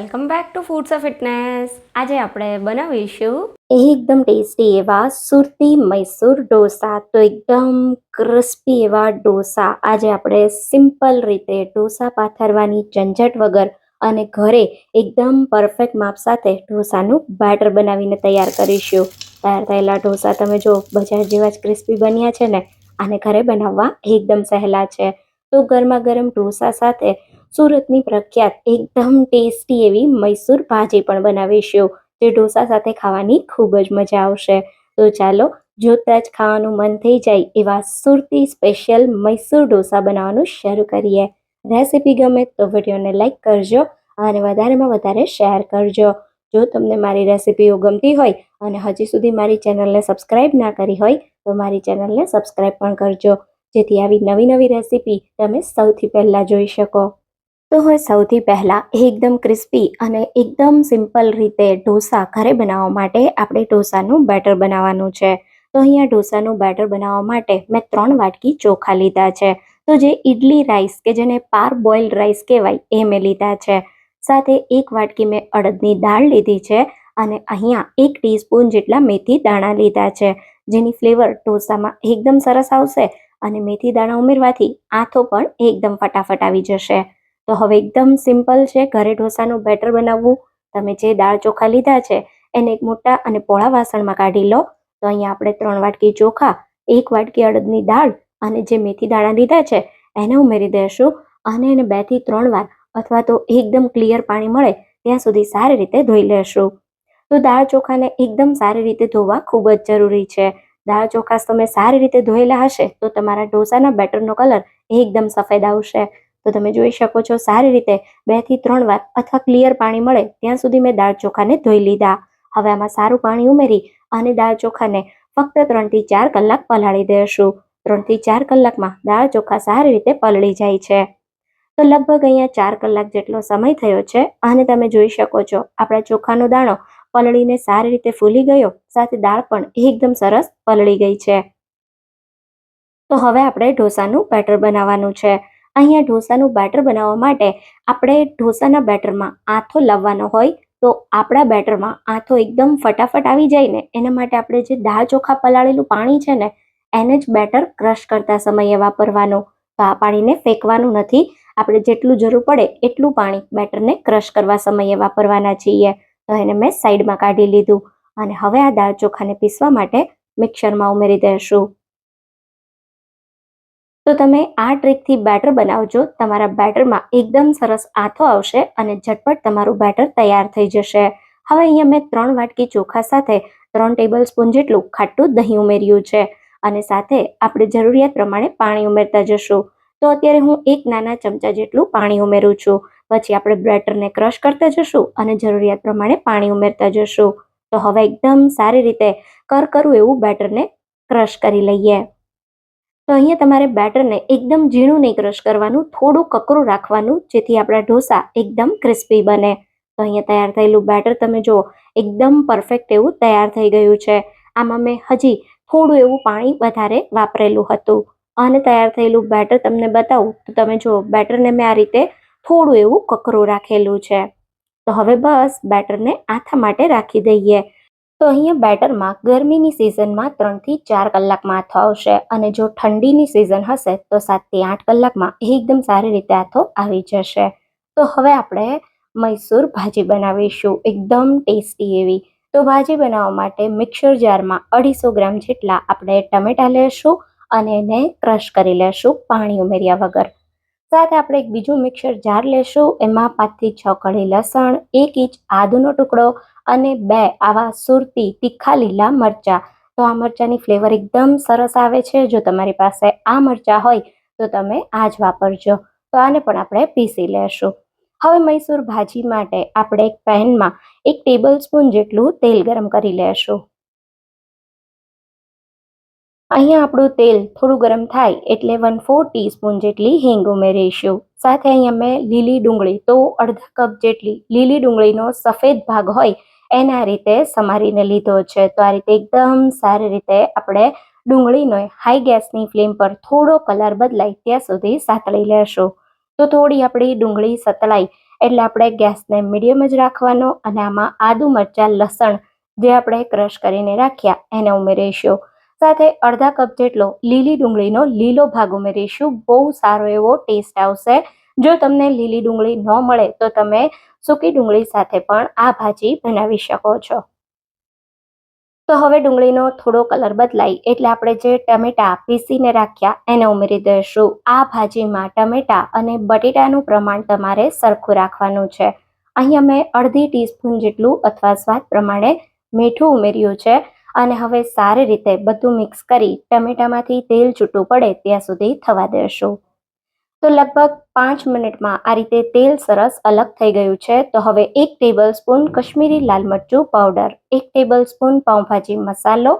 Welcome back to foods of fitness આજે આપણે બનાવીશું એકદમ ટેસ્ટી એવા સુરતી મૈસૂર ઢોસા. તો એકદમ ક્રિસ્પી એવા ઢોસા. આજે આપણે સિમ્પલ રીતે ઢોસા પાથરવાની ઝંઝટ વગર અને ઘરે એકદમ પરફેક્ટ માપ સાથે ઢોસાનું બેટર બનાવીને તૈયાર કરીશું. તૈયાર થયેલા ઢોસા તમે જો બજાર જેવા જ ક્રિસ્પી બન્યા છે ને, આને ઘરે બનાવવા એકદમ સહેલા છે. તો ગરમા ગરમ ઢોસા સાથે સુરતની પ્રખ્યાત, એકદમ ટેસ્ટી એવી મૈસૂર ભાજી પણ બનાવીશું. જે ઢોસા સાથે ખાવાની ખૂબ જ મજા આવશે. તો ચાલો, જોતાં જ ખાવાનું મન થઈ જાય એવા સુરતી સ્પેશિયલ મૈસૂર ઢોસા બનાવવાનું શરૂ કરીએ. રેસીપી ગમે તો વિડીયોને લાઇક કરજો અને વધારેમાં વધારે શેર કરજો. જો તમને મારી રેસીપીઓ ગમતી હોય અને હજી સુધી મારી ચેનલને સબસ્ક્રાઈબ ના કરી હોય, તો મારી ચેનલને સબસ્ક્રાઈબ પણ કરજો. જેથી આવી નવી નવી રેસીપી તમે સૌથી પહેલાં જોઈ શકો. તો હવે સૌથી પહેલાં એકદમ ક્રિસ્પી અને એકદમ સિમ્પલ રીતે ઢોસા ઘરે બનાવવા માટે આપણે ઢોસાનું બેટર બનાવવાનું છે. તો અહીંયા ઢોસાનું બેટર બનાવવા માટે મેં ત્રણ વાટકી ચોખા લીધા છે. તો જે ઇડલી રાઈસ કે જેને પાર બોઇલ રાઈસ કહેવાય એ મેં લીધા છે. સાથે એક વાટકી મેં અડદની દાળ લીધી છે અને અહીંયા એક ટીસ્પૂન જેટલા મેથી દાણા લીધા છે. જેની ફ્લેવર ઢોસામાં એકદમ સરસ આવશે અને મેથી દાણા ઉમેરવાથી આથો પણ એકદમ ફટાફટ આવી જશે. તો હવે એકદમ સિમ્પલ છે. ઘરે ઢોસાનું બેટર બનાવવું. તમે જે દાળ ચોખા લીધા છે, એને એક મોટા અને પોળા વાસણમાં કાઢી લો. તો અહીંયા આપણે ત્રણ વાટકી ચોખા, એક વાટકી અડદની દાળ અને જે મેથી દાણા લીધા છે, એને ઉમેરી દઈશું અને એને બેથી ત્રણ વાર અથવા તો એકદમ ક્લિયર પાણી મળે ત્યાં સુધી સારી રીતે ધોઈ લેશું. તો દાળ ચોખાને એકદમ સારી રીતે ધોવા ખૂબ જ જરૂરી છે. દાળ ચોખા તમે સારી રીતે ધોયેલા હશે તો તમારા ઢોસાના બેટરનો કલર એકદમ સફેદ આવશે. તો તમે જોઈ શકો છો, સારી રીતે બેથી ત્રણ વાર અથવા ક્લિયર પાણી મળે, ત્યાં સુધી મેં દાળ ચોખાને ધોઈ લીધા. હવે આમાં સારું પાણી ઉમેરી અને દાળ ચોખાને ફક્ત ત્રણથી ચાર કલાક પલાળી દઈશું ત્રણથી ચાર કલાકમાં દાળ ચોખા સારી રીતે પલળી જાય છે. તો લગભગ અહીંયા ચાર કલાક જેટલો સમય થયો છે અને તમે જોઈ શકો છો, આપણા ચોખાનો દાણો પલળીને સારી રીતે ફૂલી ગયો, સાથે દાળ પણ એકદમ સરસ પલળી ગઈ છે. તો હવે આપણે ઢોસાનું બેટર બનાવવાનું છે. અહીંયા ઢોસાનું બેટર બનાવવા માટે આપણે ઢોસાના બેટરમાં આથો લાવવાનો હોય તો આપણા બેટરમાં આથો એકદમ ફટાફટ આવી જાય ને એના માટે આપણે જે દાળ ચોખા પલાળેલું પાણી છે ને, એને જ બેટર ક્રશ કરતા સમયે વાપરવાનું. તો આ પાણીને ફેંકવાનું નથી. આપણે જેટલું જરૂર પડે એટલું પાણી બેટરને ક્રશ કરવા સમયે વાપરવાના છીએ. તો એને મેં સાઈડમાં કાઢી લીધું. અને હવે આ દાળ ચોખાને પીસવા માટે મિક્સરમાં ઉમેરી દઈશું. તો તમે આ ટ્રીકથી બેટર બનાવજો. તમારા બેટરમાં એકદમ સરસ આથો આવશે અને ઝટપટ તમારું બેટર તૈયાર થઈ જશે. હવે અહીંયા મેં ત્રણ વાટકી ચોખા સાથે ત્રણ ટેબલ સ્પૂન જેટલું ખાટું દહીં ઉમેર્યું છે અને સાથે આપણે જરૂરિયાત પ્રમાણે પાણી ઉમેરતા જશું. તો અત્યારે હું એક નાના ચમચા જેટલું પાણી ઉમેરું છું. પછી આપણે બેટરને ક્રશ કરતા જશું અને જરૂરિયાત પ્રમાણે પાણી ઉમેરતા જશું. તો હવે એકદમ સારી રીતે કરકરું એવું બેટરને ક્રશ કરી લઈએ. તો અહીંયા તમારે બેટરને એકદમ ઝીણું નહીં ક્રશ કરવાનું, થોડું કકરું રાખવાનું, જેથી આપણા ઢોસા એકદમ ક્રિસ્પી બને. તો અહીંયા તૈયાર થયેલું બેટર તમે જુઓ, એકદમ પરફેક્ટ એવું તૈયાર થઈ ગયું છે. આમાં મેં હજી થોડું એવું પાણી વધારે વાપરેલું હતું. અને તૈયાર થયેલું બેટર તમને બતાવું, તો તમે જુઓ, બેટરને મેં આ રીતે થોડું એવું કકરું રાખેલું છે. તો હવે બસ બેટરને આથા માટે રાખી દઈએ. તો અહીંયા બેટરમાં ગરમીની સિઝનમાં ત્રણથી ચાર કલાકમાં આથો આવશે અને જો ઠંડીની સિઝન હશે તો સાતથી આઠ કલાકમાં એકદમ સારી રીતે આથો આવી જશે. તો હવે આપણે મૈસૂર ભાજી બનાવીશું, એકદમ ટેસ્ટી એવી. તો ભાજી બનાવવા માટે મિક્સર જારમાં અઢીસો ગ્રામ જેટલા આપણે ટમેટા લેશું અને એને ક્રશ કરી લેશું પાણી ઉમેર્યા વગર. સાથે આપણે એક બીજું મિક્સર જાર લેશું, એમાં પાંચથી છ કળી લસણ, એક ઇંચ આદુનો ટુકડો અને બે, આવા સુરતી તીખા લીલા મરચાં. તો આ મરચાંની ફ્લેવર એકદમ સરસ આવે છે. જો તમારી પાસે આ મરચાં હોય, તો તમે આ જ વાપરજો. તો આને પણ આપણે પીસી લેશું. હવે મૈસૂર ભાજી માટે આપણે એક પેનમાં એક ટેબલ સ્પૂન જેટલું તેલ ગરમ કરી લેશું. અહીંયા આપણું તેલ થોડું ગરમ થાય એટલે વન ફોર ટીસ્પૂન જેટલી હિંગ ઉમેરીશું. સાથે અહીંયા મેં લીલી ડુંગળી, તો અડધા કપ જેટલી લીલી ડુંગળીનો સફેદ ભાગ હોય એના રીતે સમારીને લીધો છે. તો આ રીતે એકદમ સારી રીતે આપણે ડુંગળીનો હાઈ ગેસની ફ્લેમ પર થોડો કલર બદલાય ત્યાં સુધી સાતળી લેશું. તો થોડી આપણી ડુંગળી સતળાઈ એટલે આપણે ગેસને મીડિયમ જ રાખવાનો અને આમાં આદુ મરચાં લસણ જે આપણે ક્રશ કરીને રાખ્યા એને ઉમેરીશું. સાથે અડધા કપ જેટલો લીલી ડુંગળીનો લીલો ભાગ ઉમેરીશું. બહુ સારો એવો ટેસ્ટ આવશે. જો તમને લીલી ડુંગળી ન મળે તો તમે સૂકી ડુંગળી સાથે પણ આ ભાજી બનાવી શકો છો. તો હવે ડુંગળીનો થોડો કલર બદલાય એટલે આપણે જે ટમેટા પીસીને રાખ્યા એને ઉમેરી દઈશું. આ ભાજીમાં ટમેટા અને બટેટાનું પ્રમાણ તમારે સરખું રાખવાનું છે. અહીંયા મેં અડધી ટીસ્પૂન જેટલું અથવા સ્વાદ પ્રમાણે મીઠું ઉમેર્યું છે અને હવે સારી રીતે બધું મિક્સ કરી ટમેટામાંથી તેલ છૂટું પડે ત્યાં સુધી થવા દેશું તો લગભગ પાંચ મિનિટમાં આ રીતે તેલ સરસ અલગ થઈ ગયું છે. તો હવે એક ટેબલ સ્પૂન કશ્મીરી લાલ મરચું પાવડર એક ટેબલ સ્પૂન પાઉંભાજી મસાલો,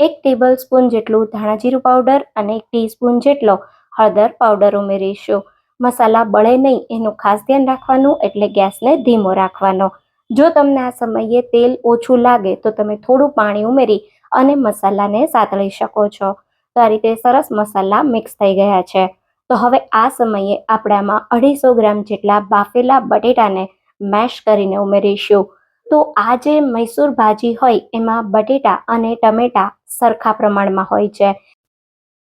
એક ટેબલ સ્પૂન જેટલું ધાણાજીરું પાવડર અને એક ટીસ્પૂન જેટલો હળદર પાવડર ઉમેરીશું. મસાલા બળે નહીં, એનું ખાસ ધ્યાન રાખવાનું એટલે ગેસને ધીમો રાખવાનો. જો તમને આ સમયે તેલ ઓછું લાગે, તો તમે થોડું પાણી ઉમેરી અને મસાલાને સાતળી શકો છો. તો આ રીતે સરસ મસાલા મિક્સ થઈ ગયા છે. તો હવે આ સમયે આપણે આમાં અઢીસો ગ્રામ જેટલા બાફેલા બટેટાને મેશ કરીને ઉમેરીશું. તો આ જે મૈસૂર ભાજી હોય, એમાં બટેટા અને ટમેટા સરખા પ્રમાણમાં હોય છે.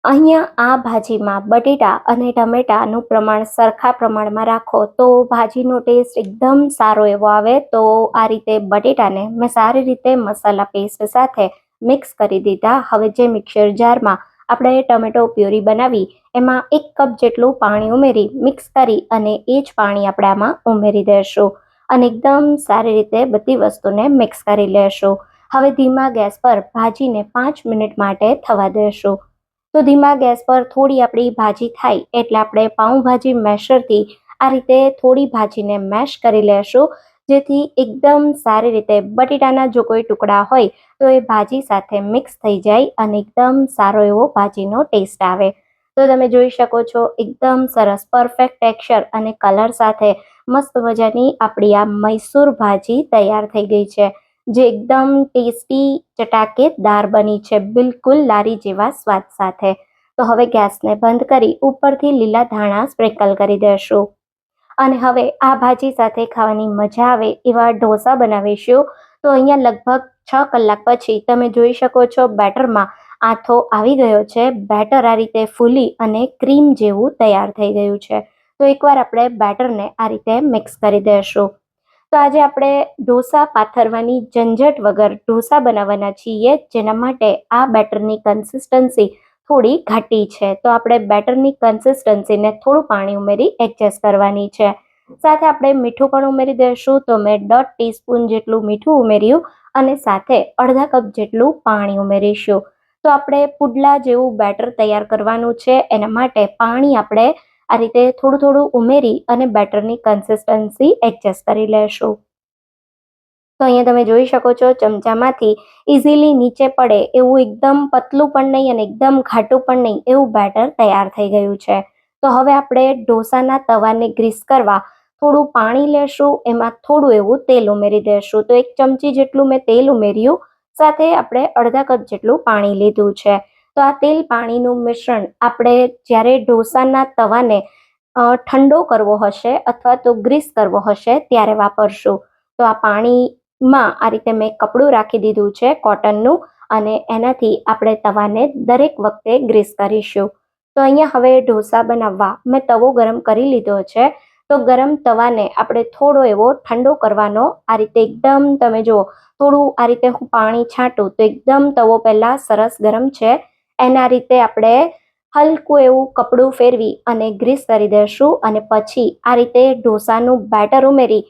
અહીંયા આ ભાજીમાં બટેટા અને ટમેટાનું પ્રમાણ સરખા પ્રમાણમાં રાખો, તો ભાજીનો ટેસ્ટ એકદમ સારો એવો આવે, તો આ રીતે બટેટાને મેં સારી રીતે મસાલા પેસ્ટ સાથે મિક્સ કરી દીધા. હવે જે મિક્સર જારમાં આપણે ટમેટો પ્યુરી બનાવી, એમાં એક કપ જેટલું પાણી ઉમેરી, મિક્સ કરી અને એ જ પાણી આપણે આમાં ઉમેરી દેશું અને એકદમ સારી રીતે બધી વસ્તુને મિક્સ કરી લેશું. હવે ધીમા ગેસ પર ભાજીને પાંચ મિનિટ માટે થવા દેશું. તો ધીમા ગેસ પર થોડી આપણી ભાજી થાય એટલે આપણે પાઉંભાજી મેશરથી આ રીતે થોડી ભાજીને મેશ કરી લેશું. જેથી એકદમ સારી રીતે બટેટાના જો કોઈ ટુકડા હોય, તો એ ભાજી સાથે મિક્સ થઈ જાય અને એકદમ સારો એવો ભાજીનો ટેસ્ટ આવે. તો તમે જોઈ શકો છો, એકદમ સરસ પરફેક્ટ ટેક્સચર અને કલર સાથે મસ્ત મજાની આપણી આ મૈસૂર ભાજી તૈયાર થઈ ગઈ છે, જે એકદમ ટેસ્ટી ચટાકેદાર બની છે, બિલકુલ લારી જેવા સ્વાદ સાથે. તો હવે ગેસને બંધ કરી ઉપરથી લીલા ધાણા સ્પ્રિંકલ કરી દેશું અને હવે આ ભાજી સાથે ખાવાની મજા આવે એવા ઢોસા બનાવીશું. તો અહીંયા લગભગ છ કલાક પછી તમે જોઈ શકો છો બેટરમાં આથો આવી ગયો છે. બેટર આ રીતે ફૂલી અને ક્રીમ જેવું તૈયાર થઈ ગયું છે. તો એકવાર આપણે બેટરને આ રીતે મિક્સ કરી દઈશું તો આજે આપણે ઢોસા પાથરવાની ઝંઝટ વગર ઢોસા બનાવવાના છીએ, જેના માટે આ બેટરની કન્સિસ્ટન્સી થોડી ઘાટી છે. તો આપણે બેટરની કન્સિસ્ટન્સીને થોડું પાણી ઉમેરી એડજસ્ટ કરવાની છે. સાથે આપણે મીઠું પણ ઉમેરી દઈશું. તો મેં દોઢ ટીસ્પૂન જેટલું મીઠું ઉમેર્યું અને સાથે અડધા કપ જેટલું પાણી ઉમેરીશું. તો આપણે પુડલા જેવું બેટર તૈયાર કરવાનું છે. એના માટે પાણી આપણે આ રીતે થોડું થોડું ઉમેરી અને બેટરની કન્સિસ્ટન્સી એડજસ્ટ કરી લેશું. તો અહીંયા તમે જોઈ શકો છો ચમચામાંથી ઇઝીલી નીચે પડે એવું એકદમ પતલું પણ નહીં અને એકદમ ઘાટું પણ નહીં એવું બેટર તૈયાર થઈ ગયું છે. તો હવે આપણે ઢોસાના તવાને ગ્રીસ કરવા થોડું પાણી લેશું, એમાં થોડું એવું તેલ ઉમેરી દેશું. તો એક ચમચી જેટલું મેં તેલ ઉમેર્યું, સાથે આપણે અડધા કપ જેટલું પાણી લીધું છે. તો આ તેલ પાણીનું મિશ્રણ આપણે જ્યારે ઢોસાના તવાને ઠંડો કરવો હશે અથવા તો ગ્રીસ કરવો હશે ત્યારે વાપરશું. તો આ પાણીમાં આ રીતે મેં કપડું રાખી દીધું છે કોટનનું અને એનાથી આપણે તવાને દરેક વખતે ગ્રીસ કરીશું. તો અહીંયા હવે ઢોસા બનાવવા મેં તવો ગરમ કરી લીધો છે. તો ગરમ તવાને આપણે થોડો એવો ઠંડો કરવાનો, આ રીતે એકદમ તમે જુઓ, થોડું આ રીતે હું પાણી છાંટું તો એકદમ તવો પહેલાં સરસ ગરમ છે. એના રીતે આપણે હલકું એવું કપડું ફેરવી અને ગ્રીસ કરી દઈશું અને પછી આ રીતે ઢોસાનું બેટર ઉમેરી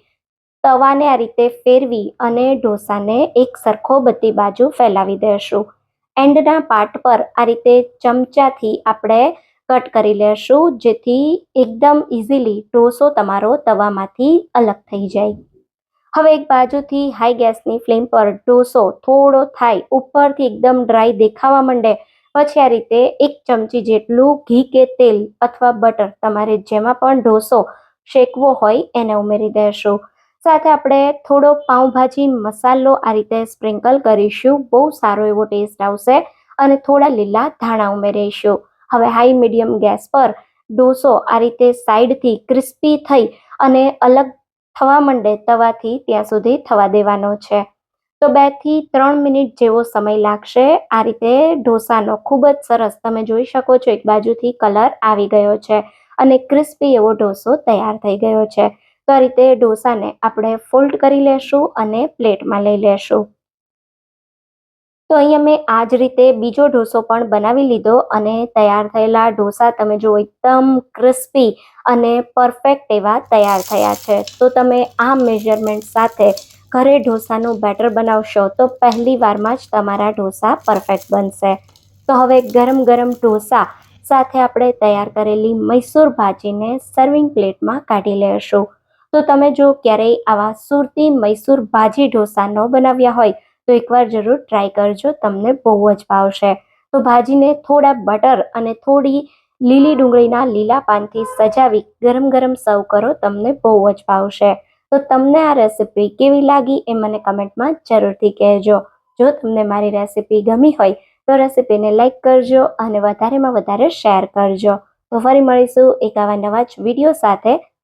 તવાને આ રીતે ફેરવી અને ઢોસાને એક સરખો બધી બાજુ ફેલાવી દઈશું એન્ડના પાર્ટ પર આ રીતે ચમચાથી આપણે કટ કરી લેશું, જેથી એકદમ ઇઝીલી ઢોસો તમારો તવામાંથી અલગ થઈ જાય. હવે એક બાજુથી હાઈ ગેસની ફ્લેમ પર ઢોસો થોડો થાય, ઉપરથી એકદમ ડ્રાય દેખાવા માંડે, પછી આ રીતે એક ચમચી જેટલું ઘી કે તેલ અથવા બટર તમારે જેમાં પણ ઢોસો શેકવો હોય એને ઉમેરી દેશું. સાથે આપણે થોડો પાઉંભાજી મસાલો આ રીતે સ્પ્રિંકલ કરીશું. બહુ સારો એવો ટેસ્ટ આવશે અને થોડા લીલા ધાણા ઉમેરીશું. હવે હાઈ મીડિયમ ગેસ પર ઢોસો આ રીતે સાઈડથી ક્રિસ્પી થઈ અને અલગ થવા માંડે તવાથી ત્યાં સુધી થવા દેવાનો છે. તો બેથી ત્રણ મિનિટ જેવો સમય લાગશે. આ રીતે ઢોસાનો ખૂબ જ સરસ તમે જોઈ શકો છો એક બાજુથી કલર આવી ગયો છે અને ક્રિસ્પી એવો ઢોસો તૈયાર થઈ ગયો છે. તો આ રીતે ઢોસાને આપણે ફોલ્ડ કરી લેશું અને પ્લેટમાં લઈ લેશું. તો અહીંયા મેં આ જ રીતે બીજો ઢોસો પણ બનાવી લીધો અને તૈયાર થયેલા ઢોસા તમે જો એકદમ ક્રિસ્પી અને પરફેક્ટ એવા તૈયાર થયા છે. તો તમે આ મેઝરમેન્ટ સાથે ઘરે ઢોસાનું બેટર બનાવશો તો પહેલી વારમાં જ તમારા ઢોસા પરફેક્ટ બનશે. તો હવે ગરમ ગરમ ઢોસા સાથે આપણે તૈયાર કરેલી મૈસૂર ભાજીને સર્વિંગ પ્લેટમાં કાઢી લેશું. તો તમે જો ક્યારેય આવા સુરતી મૈસૂર ભાજી ઢોસા ન બનાવ્યા હોય, તો એકવાર જરૂર ટ્રાય કરજો, તમને બહુ જ ભાવશે. તો ભાજીને થોડા બટર અને થોડી લીલી ડુંગળીના લીલા પાનથી સજાવી ગરમ ગરમ સર્વ કરો, તમને બહુ જ ભાવશે. તો તમને આ રેસિપી કેવી લાગી એ મને કમેન્ટમાં જરૂરથી કહેજો. જો તમને મારી રેસીપી ગમી હોય, તો રેસીપીને લાઇક કરજો અને વધારેમાં વધારે શેર કરજો. તો ફરી મળીશું એક આવા નવા જ વીડિયો સાથે.